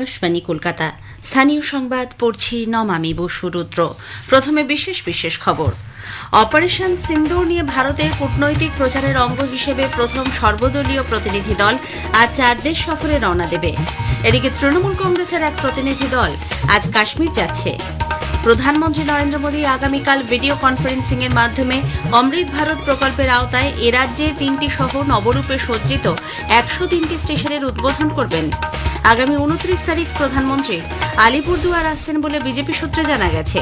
আকাশবাণী কলকাতা। স্থানীয় সংবাদ পড়ছি নমামি বসু রুদ্র। প্রথমে বিশেষ বিশেষ খবর। অপারেশন সিন্দুর নিয়ে ভারতের কূটনৈতিক প্রচারের অঙ্গ হিসেবে প্রথম সর্বদলীয় প্রতিনিধি দল আজ চার দেশ সফরে রওনা দেবে। এদিকে তৃণমূল কংগ্রেসের এক প্রতিনিধি দল আজ কাশ্মীর যাচ্ছে। প্রধানমন্ত্রী নরেন্দ্র মোদী আগামীকাল ভিডিও কনফারেন্সিং এর মাধ্যমে অমৃত ভারত প্রকল্পের আওতায় এ রাজ্যে তিনটি সহ নবরূপে সজ্জিত। একশো তিনটি স্টেশনের উদ্বোধন করবেন। আগামী উনত্রিশ তারিখ প্রধানমন্ত্রী আলিপুরদুয়ার আসছেন বলে বিজেপি সূত্রে জানা গেছে।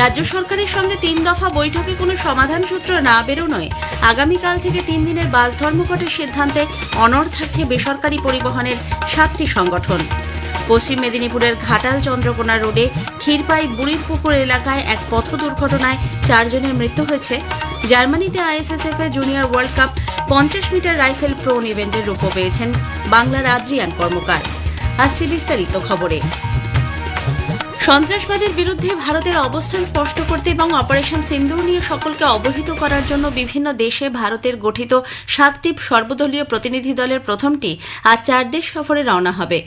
রাজ্য সরকারের সঙ্গে তিন দফা বৈঠকে কোনো সমাধান সূত্র না বেরোনোয় আগামীকাল থেকে তিন দিনের বাস ধর্মঘটের সিদ্ধান্তে অনড় থাকছে বেসরকারি পরিবহনের সাতটি সংগঠন। পশ্চিম মেদিনীপুরের ঘাটাল চন্দ্রকোনা রোডে ক্ষীরপাই বুড়ির পুকুর এলাকায় এক পথ দুর্ঘটনায় চারজনের মৃত্যু হয়েছে। জার্মানিতে আইএসএসএফ জুনিয়র ওয়ার্ল্ড কাপ পঞ্চাশ মিটার রাইফেল প্রোন ইভেন্টের রূপ পেয়েছেন বাংলার আদ্রিয়ান কর্মকার। আসছে বিস্তারিত খবরে। সন্ত্রাসবাদের বিরুদ্ধে ভারতের অবস্থান স্পষ্ট করতে এবং অপারেশন সিন্দুর নিয়ে সকলকে অবহিত করার জন্য বিভিন্ন দেশে ভারতের গঠিত সাতটি সর্বদলীয় প্রতিনিধি দলের প্রথমটি আজ চার দেশ সফরে রওনা হবে।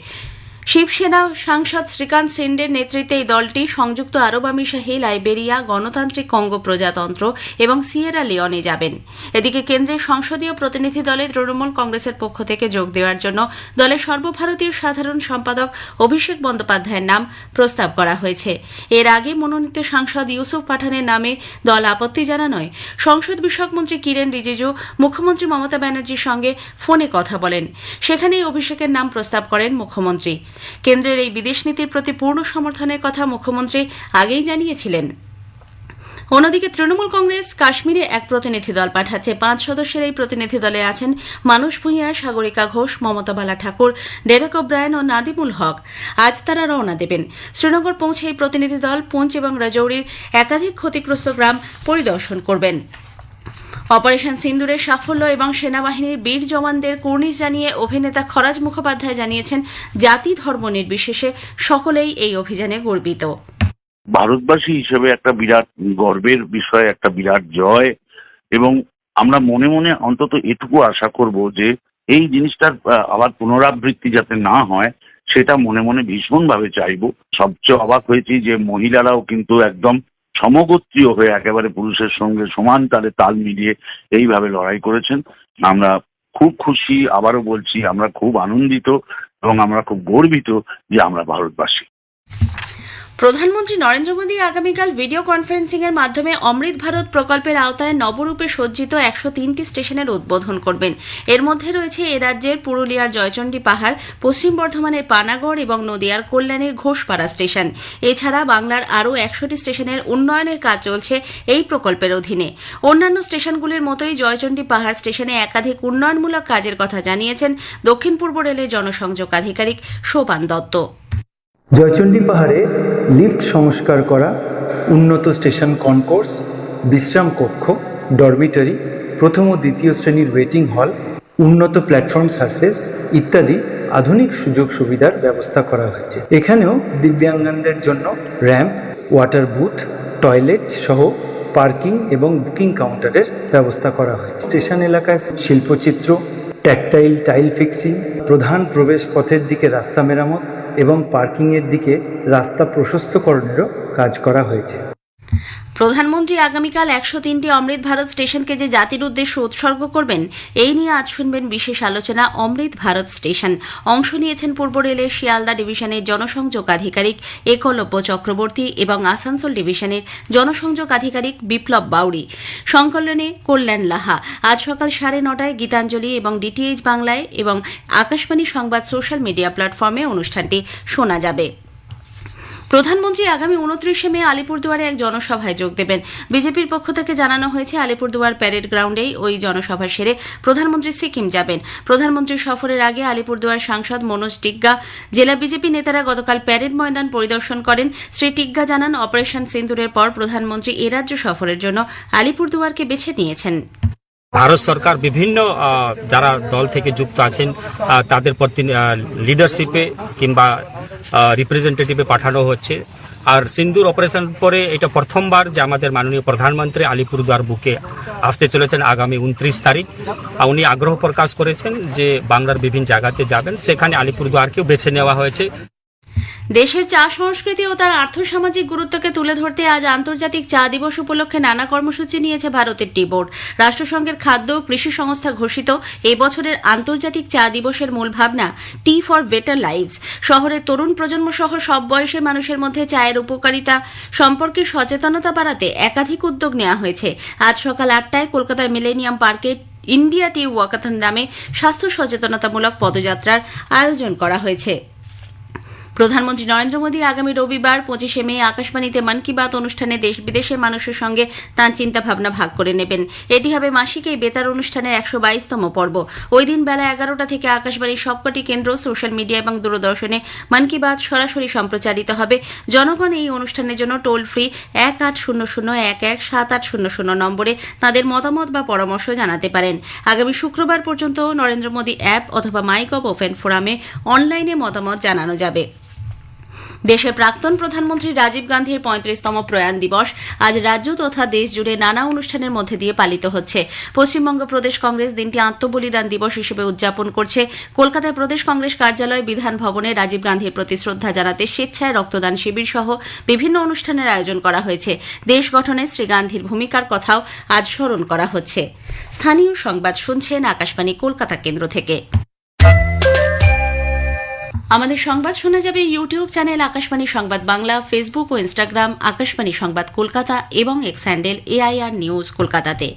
শিবসেনা সাংসদ শ্রীকান্ত সিন্ডের নেতৃত্বে এই দলটি সংযুক্ত আরব আমিরশাহী লাইবেরিয়া, গণতান্ত্রিক কঙ্গো প্রজাতন্ত্র এবং সিয়েরা লিওনে যাবেন। এদিকে কেন্দ্রের সংসদীয় প্রতিনিধি দলে তৃণমূল কংগ্রেসের পক্ষ থেকে যোগ দেওয়ার জন্য দলের সর্বভারতীয় সাধারণ সম্পাদক অভিষেক বন্দ্যোপাধ্যায়ের নাম প্রস্তাব করা হয়েছে। এর আগে মনোনীত সাংসদ ইউসুফ পাঠানের নামে দল আপত্তি জানানোয় সংসদ বিষয়ক মন্ত্রী কিরেন রিজিজু, মুখ্যমন্ত্রী মমতা ব্যানার্জির সঙ্গে ফোনে কথা বলেন। সেখানেই অভিষেকের নাম প্রস্তাব করেন মুখ্যমন্ত্রী। কেন্দ্রের এই বিদেশ নীতির প্রতি পূর্ণ সমর্থনের কথা মুখ্যমন্ত্রী আগেই জানিয়েছিলেন। অন্যদিকে তৃণমূল কংগ্রেস কাশ্মীরে এক প্রতিনিধি দল পাঠাচ্ছে। পাঁচ সদস্যের এই প্রতিনিধি দলে আছেন মানুষ ভূঁইয়া সাগরিকা ঘোষ মমতা বালা ঠাকুর, ডেরেক ওব্রায়ন ও নাদিমুল হক। আজ তারা রওনা দেবেন। শ্রীনগর পৌঁছে এই প্রতিনিধি দল পুঞ্চ এবং রাজৌরির একাধিক ক্ষতিগ্রস্ত গ্রাম পরিদর্শন করবেন। অপারেশন সিন্দুরের সাফল্য এবং সেনাবাহিনীর বীর জওয়ানদের কুর্নিশ জানিয়ে অভিনেতা খরাজ মুখোপাধ্যায় জানিয়েছেন, জাতি ধর্ম নির্বিশেষে সকলেই এই অভিযানে গর্বিত। ভারতবাসী হিসেবে একটা বিরাট গর্বের বিষয়, একটা বিরাট জয়। এবং আমরা মনে মনে অন্তত এটুকু আশা করব যে, এই জিনিসটার আবার পুনরাবৃত্তি যাতে না হয়, সেটা মনে মনে ভীষণভাবে চাইব। সবচেয়ে অবাক হয়েছি যে মহিলারাও কিন্তু একদম সমগোত্রীয় হয়ে একেবারে পুরুষের সঙ্গে সমান তালে তাল মিলিয়ে এইভাবে লড়াই করেছেন। আমরা খুব খুশি, আবারও বলছি, আমরা খুব আনন্দিত এবং আমরা খুব গর্বিত যে আমরা ভারতবাসী। প্রধানমন্ত্রী নরেন্দ্র মোদী আগামীকাল ভিডিও কনফারেন্সিং এর মাধ্যমে অমৃত ভারত প্রকল্পের আওতায় নবরূপে সজ্জিত একশো তিনটি স্টেশনের উদ্বোধন করবেন। এর মধ্যে রয়েছে এ রাজ্যের পুরুলিয়ার জয়চণ্ডী পাহাড়, পশ্চিম বর্ধমানের পানাগড় এবং নদিয়ার কল্যাণের ঘোষপাড়া স্টেশন। এছাড়া বাংলার আরও একশোটি স্টেশনের উন্নয়নের কাজ চলছে এই প্রকল্পের অধীনে। অন্যান্য স্টেশনগুলির মতোই জয়চণ্ডী পাহাড় স্টেশনে একাধিক উন্নয়নমূলক কাজের কথা জানিয়েছেন দক্ষিণ পূর্ব রেলের জনসংযোগ আধিকারিক শোভান দত্ত। জয়চণ্ডী পাহাড়ে লিফট সংস্কার করা, উন্নত স্টেশন কনকোর্স, বিশ্রাম কক্ষ, ডরমিটারি, প্রথম ও দ্বিতীয় শ্রেণির ওয়েটিং হল, উন্নত প্ল্যাটফর্ম সার্ফেস ইত্যাদি আধুনিক সুযোগ সুবিধার ব্যবস্থা করা হয়েছে। এখানেও দিব্যাঙ্গনদের জন্য র্যাম্প, ওয়াটার বুথ, টয়লেট সহ পার্কিং এবং বুকিং কাউন্টারের ব্যবস্থা করা হয়েছে। স্টেশন এলাকায় শিল্পচিত্র, ট্যাকটাইল টাইল ফিক্সিং, প্রধান প্রবেশ পথের দিকে রাস্তা মেরামত এবং পার্কিংয়ের দিকে রাস্তা প্রশস্তকরণেরও কাজ করা হয়েছে। প্রধানমন্ত্রী আগামীকাল একশো তিনটি অমৃত ভারত স্টেশনকে যে জাতির উদ্দেশ্যে উৎসর্গ করবেন, এই নিয়ে আজ শুনবেন বিশেষ আলোচনা অমৃত ভারত স্টেশন। অংশ নিয়েছেন পূর্ব রেলের শিয়ালদা ডিভিশনের জনসংযোগ আধিকারিক একলব্য চক্রবর্তী এবং আসানসোল ডিভিশনের জনসংযোগ আধিকারিক বিপ্লব বাউরি সংকলনে কল্যাণ লাহা। আজ সকাল সাড়ে নটায় গীতাঞ্জলি এবং ডিটিএইচ বাংলায় এবং আকাশবাণী সংবাদ সোশ্যাল মিডিয়া প্ল্যাটফর্মে অনুষ্ঠানটি শোনা যাবে। প্রধানমন্ত্রী আগামী উনত্রিশে মে আলিপুরদুয়ারে এক জনসভায় যোগ দেবেন। বিজেপির পক্ষ থেকে জানানো হয়েছে, আলিপুরদুয়ার প্যারেড গ্রাউন্ডেই ওই জনসভা সেরে প্রধানমন্ত্রী সিকিম যাবেন। প্রধানমন্ত্রীর সফরের আগে আলিপুরদুয়ার সাংসদ মনোজ টিগ্গা, জেলা বিজেপি নেতারা গতকাল প্যারেড ময়দান পরিদর্শন করেন। শ্রী টিগ্গা জানান, অপারেশন সিন্দুরের পর প্রধানমন্ত্রী এ রাজ্য সফরের জন্য আলিপুরদুয়ারকে বেছে নিয়েছেন। ভারত সরকার বিভিন্ন যারা দল থেকে যুক্ত আছেন তাদের প্রতি লিডারশিপে কিংবা রিপ্রেজেন্টেটিভে পাঠানো হচ্ছে। আর সিন্দুর অপারেশন পরে এটা প্রথমবার যে আমাদের মাননীয় প্রধানমন্ত্রী আলিপুরদুয়ার বুকে আসতে চলেছেন আগামী উনত্রিশ তারিখ। আর উনি আগ্রহ প্রকাশ করেছেন যে বাংলার বিভিন্ন জায়গাতে যাবেন। সেখানে আলিপুরদুয়ারকেও বেছে নেওয়া হয়েছে। দেশের চা সংস্কৃতি ও তার আর্থসামাজিক গুরুত্বকে তুলে ধরতে আজ আন্তর্জাতিক চা দিবস উপলক্ষে নানা কর্মসূচি নিয়েছে ভারতের টি বোর্ড। রাষ্ট্রসংঘের খাদ্য ও কৃষি সংস্থা ঘোষিত এই বছরের আন্তর্জাতিক চা দিবসের মূল ভাবনা, টি ফর বেটার লাইভস। শহরের তরুণ প্রজন্ম সহ সব বয়সের মানুষের মধ্যে চায়ের উপকারিতা সম্পর্কে সচেতনতা বাড়াতে একাধিক উদ্যোগ নেওয়া হয়েছে। আজ সকাল আটটায় কলকাতার মিলেনিয়াম পার্কে ইন্ডিয়া টি ওয়াকাথন নামে স্বাস্থ্য সচেতনতামূলক পদযাত্রার আয়োজন করা হয়েছে। প্রধানমন্ত্রী নরেন্দ্র মোদী আগামী রবিবার পঁচিশে মে আকাশবাণীতে মন কি বাত অনুষ্ঠানে দেশ বিদেশের মানুষের সঙ্গে তাঁর চিন্তাভাবনা ভাগ করে নেবেন। এটি হবে মাসিক এই বেতার অনুষ্ঠানের একশো বাইশতম পর্ব। ওই দিন বেলা এগারোটা থেকে আকাশবাণীর সবকটি কেন্দ্র, সোশ্যাল মিডিয়া এবং দূরদর্শনে মন কি বাত সরাসরি সম্প্রচারিত হবে। জনগণ এই অনুষ্ঠানের জন্য টোল ফ্রি এক আট শূন্য শূন্য এক এক সাত আট শূন্য শূন্য নম্বরে তাদের মতামত বা পরামর্শ জানাতে পারেন। আগামী শুক্রবার পর্যন্ত নরেন্দ্র মোদী অ্যাপ অথবা মাইক অব ওপেন ফোরামে অনলাইনে মতামত জানানো যাবে। দেশের প্রাক্তন প্রধানমন্ত্রী রাজীব গান্ধীর পঁয়ত্রিশতম প্রয়াণ দিবস আজ রাজ্য তথা দেশ জুড়ে নানা অনুষ্ঠানের মধ্যে দিয়ে পালিত হচ্ছে। পশ্চিমবঙ্গ প্রদেশ কংগ্রেস দিনটি আত্মবলিদান দিবস হিসেবে উদযাপন করছে। কলকাতায় প্রদেশ কংগ্রেস কার্যালয় বিধান ভবনে রাজীব গান্ধীর প্রতি শ্রদ্ধা জানাতে স্বেচ্ছায় রক্তদান শিবির সহ বিভিন্ন অনুষ্ঠানের আয়োজন করা হয়েছে। দেশ গঠনে শ্রী গান্ধীর ভূমিকার কথাও আজ স্মরণ করা হচ্ছে। স্থানীয় সংবাদ শুনছেন আকাশবাণী কলকাতা কেন্দ্র থেকে। আমাদের সংবাদ শোনা যাবে YouTube channel Akashvani Sangbad Bangla, Facebook ও ইনস্টাগ্রাম, আকাশবাণী সংবাদ কলকাতা এবং এক্স হ্যান্ডেল এআইআর নিউজ কলকাতাতে।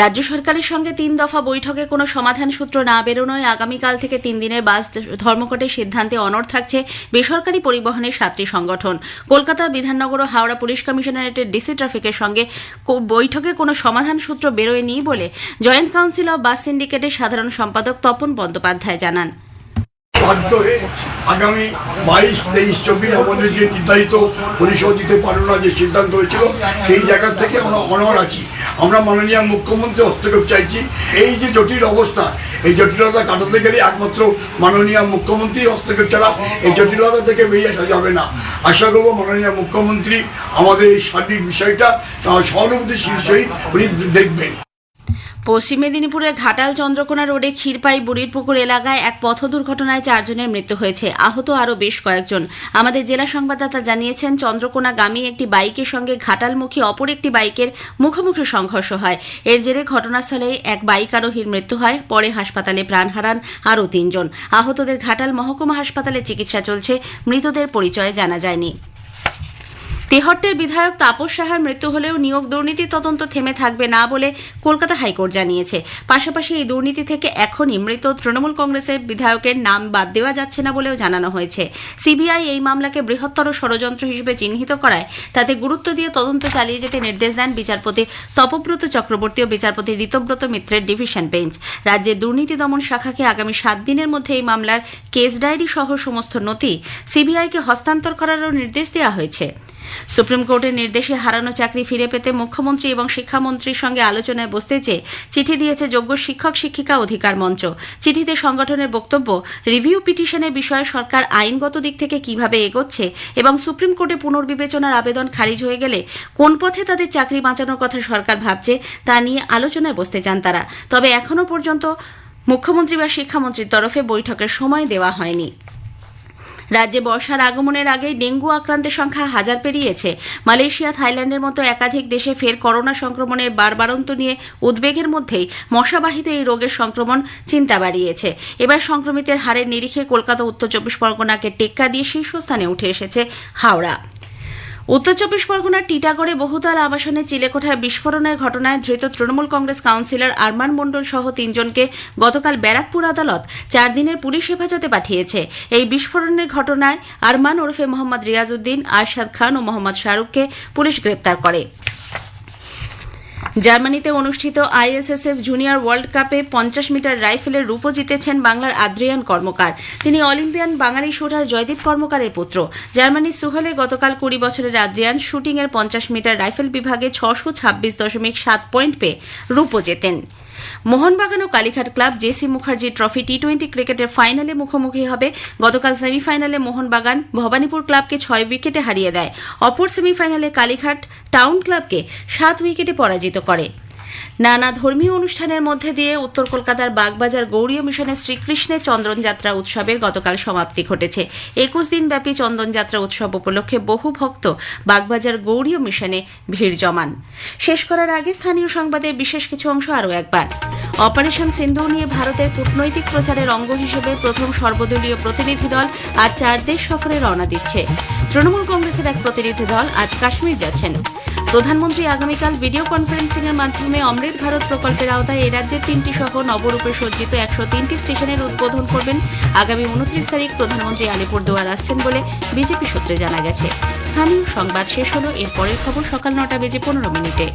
রাজ্য সরকারের সঙ্গে তিন দফা বৈঠকে কোনো সমাধান সূত্র না বেরোনোয় আগামীকাল থেকে তিন দিনের বাস ধর্মঘটের সিদ্ধান্তে অনড় থাকছে বেসরকারি পরিবহনের সাতটি সংগঠন। কলকাতা, বিধাননগর ও হাওড়া পুলিশ কমিশনারেটের ডিসি ট্রাফিকের সঙ্গে বৈঠকে কোনো সমাধান সূত্র বেরোয়নি বলে জয়েন্ট কাউন্সিল অব বাস সিন্ডিকেটের সাধারণ সম্পাদক তপন বন্দ্যোপাধ্যায় জানান। বাধ্য হয়ে আগামী বাইশ, তেইশ, চব্বিশ আমাদের যে নির্ধারিত পরিষেবা দিতে পারো না, যে সিদ্ধান্ত হয়েছিল, সেই জায়গা থেকে আমরা অনড় আছি। আমরা মাননীয় মুখ্যমন্ত্রী হস্তক্ষেপ চাইছি। এই যে জটিল অবস্থা, এই জটিলতা কাটাতে গেলে একমাত্র মাননীয় মুখ্যমন্ত্রী হস্তক্ষেপ ছাড়া এই জটিলতা থেকে বেরিয়ে আসা যাবে না। আশা করব মাননীয় মুখ্যমন্ত্রী আমাদের এই সার্বিক বিষয়টা সহানুভূতিশীল সহিত উনি দেখবেন। পশ্চিম মেদিনীপুরের ঘাটাল চন্দ্রকোনা রোডে ক্ষীরপাই বুড়িরপুকুর এলাকায় এক পথ দুর্ঘটনায় চারজনের মৃত্যু হয়েছে। আহত আরও বেশ কয়েকজন। আমাদের জেলা সংবাদদাতা জানিয়েছেন, চন্দ্রকোনাগামী একটি বাইকের সঙ্গে ঘাটালমুখী অপর একটি বাইকের মুখোমুখি সংঘর্ষ হয়। এর জেরে ঘটনাস্থলে এক বাইক আরোহীর মৃত্যু হয়। পরে হাসপাতালে প্রাণ হারান আরও তিনজন। আহতদের ঘাটাল মহকুমা হাসপাতালে চিকিৎসা চলছে। মৃতদের পরিচয় জানা যায়নি। তেহট্টের বিধায়ক তাপস সাহার মৃত্যু হলেও নিয়োগ দুর্নীতি তদন্ত থেমে থাকবে না বলে কলকাতা হাইকোর্ট জানিয়েছে। পাশাপাশি এই দুর্নীতি থেকে এখনই মৃত তৃণমূল কংগ্রেসের বিধায়কের নাম বাদ দেওয়া যাচ্ছে না বলেও জানানো হয়েছে। সিবিআই এই মামলাকে বৃহত্তর ষড়যন্ত্র হিসেবে চিহ্নিত করায়, তাতে গুরুত্ব দিয়ে তদন্ত চালিয়ে যেতে নির্দেশ দেন বিচারপতি তপব্রত চক্রবর্তী ও বিচারপতি ঋতব্রত মিত্রের ডিভিশন বেঞ্চ। রাজ্যের দুর্নীতি দমন শাখাকে আগামী সাত দিনের মধ্যে এই মামলার কেস ডায়েরি সহ সমস্ত নথি সিবিআইকে হস্তান্তর করারও নির্দেশ দেওয়া হয়েছে। সুপ্রিম কোর্টের নির্দেশে হারানো চাকরি ফিরে পেতে মুখ্যমন্ত্রী এবং শিক্ষামন্ত্রীর সঙ্গে আলোচনায় বসতে চেয়ে চিঠি দিয়েছে যোগ্য শিক্ষক, শিক্ষিকা অধিকার মঞ্চ। চিঠিতে সংগঠনের বক্তব্য, রিভিউ পিটিশনের বিষয়ে সরকার আইনগত দিক থেকে কীভাবে এগোচ্ছে এবং সুপ্রিম কোর্টে পুনর্বিবেচনার আবেদন খারিজ হয়ে গেলে কোন পথে তাদের চাকরি বাঁচানোর কথা সরকার ভাবছে তা নিয়ে আলোচনায় বসতে চান তারা। তবে এখনও পর্যন্ত মুখ্যমন্ত্রী বা শিক্ষামন্ত্রীর তরফে বৈঠকের সময় দেওয়া হয়নি। রাজ্যে বর্ষার আগমনের আগেই ডেঙ্গু আক্রান্তের সংখ্যা হাজার পেরিয়েছে। মালয়েশিয়া, থাইল্যান্ডের মতো একাধিক দেশে ফের করোনা সংক্রমণের বারবারন্ত নিয়ে উদ্বেগের মধ্যেই মশাবাহিত এই রোগের সংক্রমণ চিন্তা বাড়িয়েছে। এবার সংক্রমিতের হারের নিরিখে কলকাতা উত্তর চব্বিশ পরগনাকে টেক্কা দিয়ে শীর্ষস্থানে উঠে এসেছে হাওড়া। উত্তর চব্বিশ পরগনার টিটাগড়ে বহুতল আবাসনে চিলেকোঠায় বিস্ফোরণের ঘটনায় ধৃত তৃণমূল কংগ্রেস কাউন্সিলর আরমান মণ্ডল সহ তিনজনকে গতকাল ব্যারাকপুর আদালত চার দিনের পুলিশ হেফাজতে পাঠিয়েছে। এই বিস্ফোরণের ঘটনায় আরমান ওরফে মোহাম্মদ রিয়াজ উদ্দিন আরশাদ খান ও মোহাম্মদ শাহরুখকে পুলিশ গ্রেপ্তার করে। জার্মানিতে অনুষ্ঠিত আইএসএসএফ জুনিয়র ওয়ার্ল্ড কাপে পঞ্চাশ মিটার রাইফেলের রূপো জিতেছেন বাংলার আদ্রিয়ান কর্মকার। তিনি অলিম্পিয়ান বাঙালি শুটার জয়দীপ কর্মকারের পুত্র। জার্মানির সুহলে গতকাল কুড়ি বছরের আদ্রিয়ান শুটিংয়ের পঞ্চাশ মিটার রাইফেল বিভাগে ছশো ছাব্বিশ দশমিক সাত পয়েন্ট পেয়ে রূপো জেতেন। মোহনবাগান ও Kalighat club JC Mukherjee trophy T twenty ক্রিকেটের ফাইনালে মুখোমুখি হবে। গতকাল সেমিফাইনালে মোহনবাগান ভবানীপুর ক্লাবকে ছয় উইকেটে হারিয়ে দেয়। অপর সেমিফাইনালে কালীঘাট টাউন ক্লাবকে সাত উইকেটে পরাজিত করে। নানা ধর্মীয় অনুষ্ঠানের মধ্যে দিয়ে উত্তর কলকাতার বাগবাজার গৌরীয় মিশনের শ্রীকৃষ্ণের চন্দনযাত্রা উৎসবের গতকাল সমাপ্তি ঘটেছে। একুশ দিনব্যাপী চন্দনযাত্রা উৎসব উপলক্ষে বহু ভক্ত বাগবাজার গৌরীয় মিশনে ভিড় জমান। শেষ করার আগে স্থানীয় সংবাদের বিশেষ কিছু অংশ আরও একবার। অপারেশন সিন্ধু নিয়ে ভারতের কূটনৈতিক প্রচারের অঙ্গ হিসেবে প্রথম সর্বদলীয় প্রতিনিধি দল আজ চার দেশ সফরে রওনা দিচ্ছে। তৃণমূল কংগ্রেসের এক প্রতিনিধি দল আজ কাশ্মীর যাচ্ছেন। প্রধানমন্ত্রী আগামীকাল ভিডিও কনফারেন্সিং এর মাধ্যমে অমৃত ভারত প্রকল্পের আওতায় এ রাজ্যের তিনটি সহ নবরূপে সজ্জিত একশো তিনটি স্টেশনের উদ্বোধন করবেন। আগামী উনত্রিশ তারিখ প্রধানমন্ত্রী আলিপুরদুয়ার আসছেন বলে বিজেপি সূত্রে জানা গেছে। স্থানীয় সংবাদ শেষ হল এর পরের খবর সকাল নটা বেজে পনেরো মিনিটে।